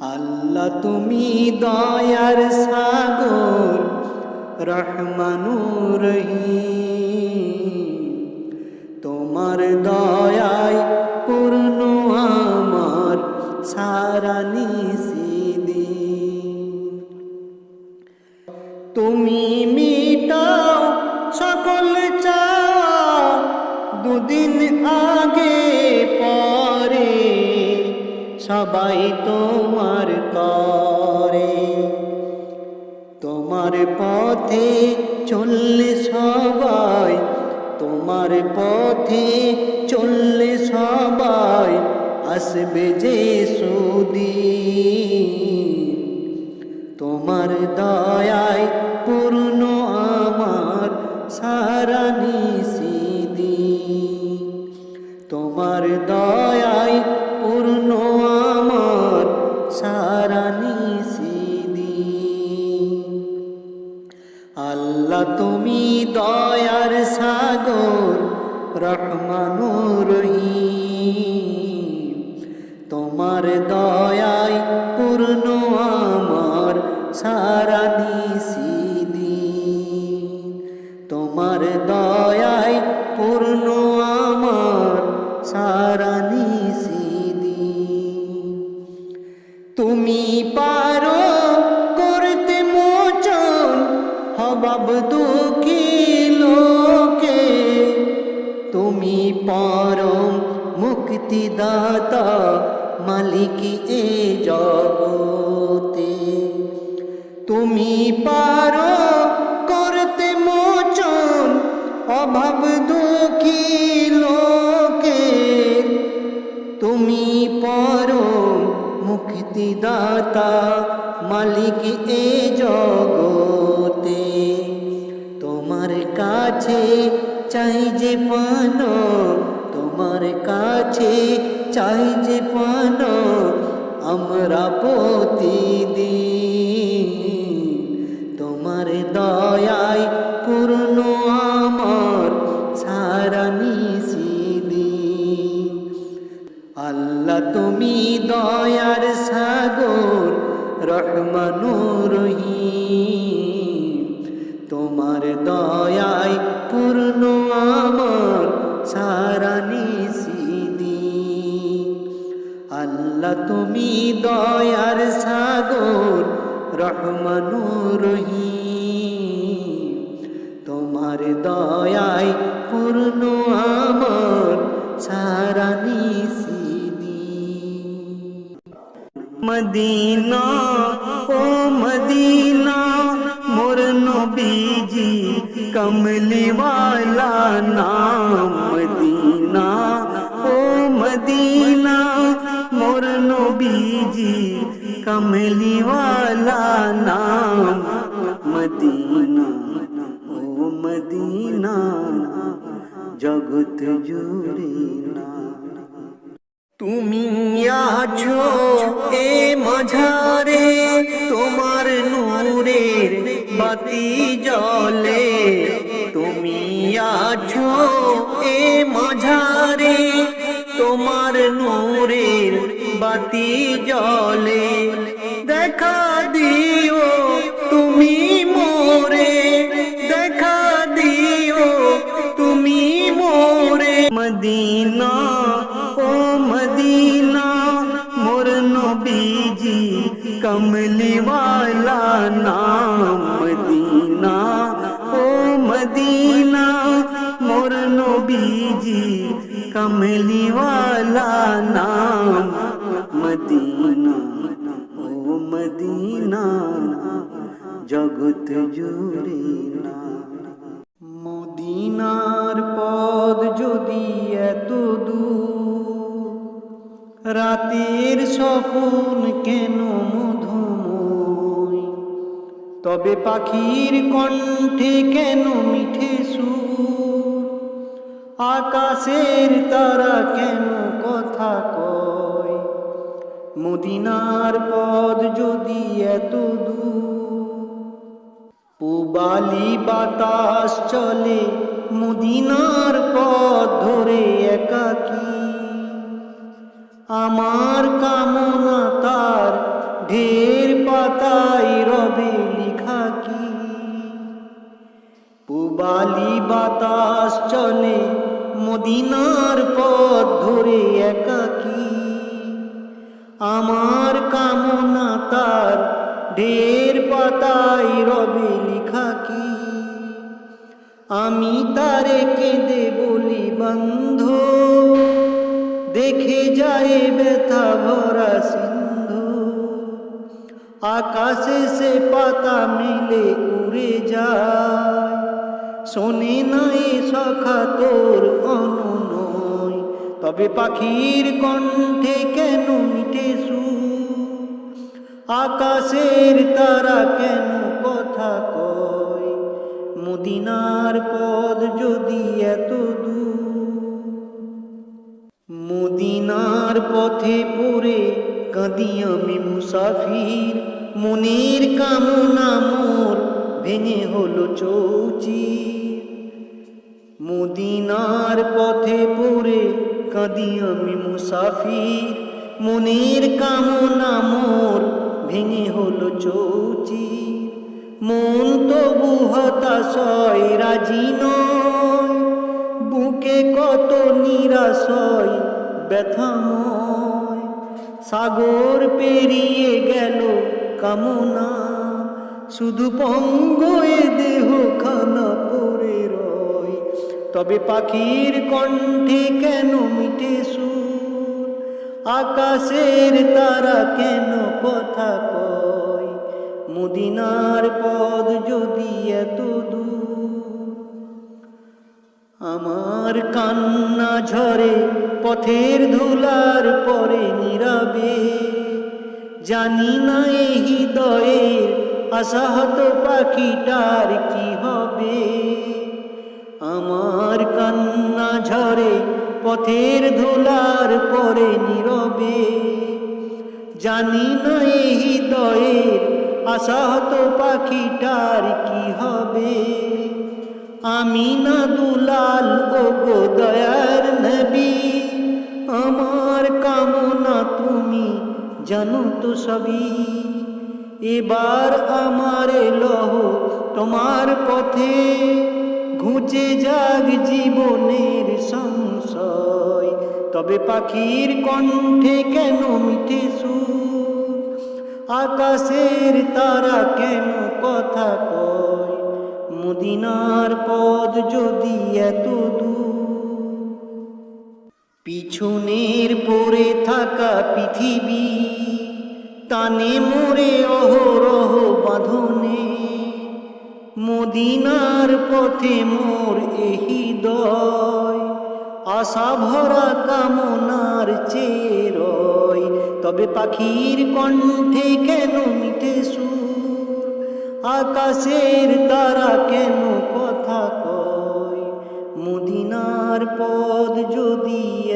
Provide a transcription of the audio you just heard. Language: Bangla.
আল্লাহ তুমি দয়ার সাগর রহমানুর তোমার দয়ায় পূর্ণ আমার, সারা নিষিদিন তুমি মিটাও সকল চা দুদিন আগে সবাই তোমার করে। তোমার পথে চললে সবাই, তোমার পথে চললে সবাই আসবে যে সুদি তোমার দয়ায় পূর্ণ আমার সারা নিষিদিন তোমার দয়ায় পূর্ণ আল্লাহ তুমি দয়ার সাগর রহমানুর রহিম। তোমার দয়ায় পূর্ণ আমার সারা হবাব দুঃখী লোকে, তুমি পরম মুক্তিদাতা, মালিক এ জগতে। তুমি পারো করতে মোচন অভাব দুঃখী লোকে, তুমি পরম মুক্তিদাতা, মালিক কাছে, চাই যে পান তোমার কাছে, চাই যে পান আমরা প্রতিদিন। তোমার দয়ায় পূর্ণ আমার, সারা নিষিদিন আল্লাহ, তুমি দয়ার সাগর, রহমানুর রহিম। সারা নিষিদিন আল্লাহ তুমি দয়ার সাগর রহমানুর রহিম। তোমার দয়ায় পূর্ণ আমার, সারা নিষিদিন মদিনা, ও মদিনা, মোর নবীজি, কমলি वाला নাম। কমলি वाला নাম মদিনা ও মদিনা জগৎ জুড়ে তুমি আছো এ মাঝারে তোমার নূরের বাতি জলে তুমি আছো এ মাঝারে তোমার নূরের বাতি জলে দেখা দিও তুমি মোরে দেখা দিও তুমি মোরে মদিনা ও মদিনা মোর নবীজি কমলি वाला নাম মদিনা ও মদিনা মোর নবীজি কমলি वाला নাম মদিনা ও মদিনা জগৎ জুড়ে না মদিনার পদ যদি এত দূর রাতের স্বপন কেন মধুময় তবে পাখির কণ্ঠে কেন মিঠে সুর আকাশের তারা কেন কথা কয়? মদিনার পদ যদি এত পুবালি বাতাস চলে মদিনার পথ ধরে একাকি। আমার কামনা তার ঢের পাতায় রবে লিখা কি? পুবালি বাতাস চলে মদিনার পথ ধরে একা আমার কামনা তার ঢের পাতায় রবে লিখা কি? আমি তারে কেঁদে বলি, বন্ধ, দেখে যায় ব্যথা ভরা সিন্ধু। আকাশে সে পাতা মিলে উড়ে যায়। শোনে নাই সখা তোর অনুনয় তবে পাখির কণ্ঠে কেন মিটে সুর আকাশের তারা কেন কথা কয়? মদিনার পদ যদি এত মদিনার পথে পড়ে কাঁদি আমি মুসাফির। মনের কামনা মোর ভেঙে হলো চৌচি মদিনার পথে পড়ে কাঁদি আমি মুসাফির। মনের কামনা মোর ভেঙে হলো চৌচি মন তবু হতাশয়, রাজি নয়। বুকে কত নিরাশয় ব্যথাময় সাগর পেরিয়ে গেল কামনা। শুধু পঙ্গয়ে দেহ খানা পড়ে রয়। তবে পাখির কণ্ঠে কেন মিটে সুর? আকাশের তারা কেন কথা কয়? মদিনার পদ যদি এত আমার কান্না ঝরে পথের ধুলার পরে নীরবে। জানি না এই হৃদয়ের আশাহত পাখিটার কি হবে। আমার কান্না ঝরে, পথের ধুলার পরে নীরবে। জানি না এই হৃদয়ের আশাহত পাখিটার কি হবে। আমি না দুলাল ও গো দয়ার নবী। আমার কামনা তুমি জানো তো সবই। এবার আমার লহ তোমার পথে। ঘুচে যাগ জীবনের সংশয়। তবে পাখির কণ্ঠে কেন মিঠে সুর? আকাশের তারা কেন কথা কয়? মদিনার পদ যদি এত পিছনের পড়ে থাকা পৃথিবী তানে মোরে অহরহ বাঁধনে। মদিনার পথে মোর এহি দয়। আশা ভরা কামনার চেরয় তবে পাখির কণ্ঠে কেন মিটে সুর? আকাশের তারা কেন কথা কয়? মদিনার পদ যদি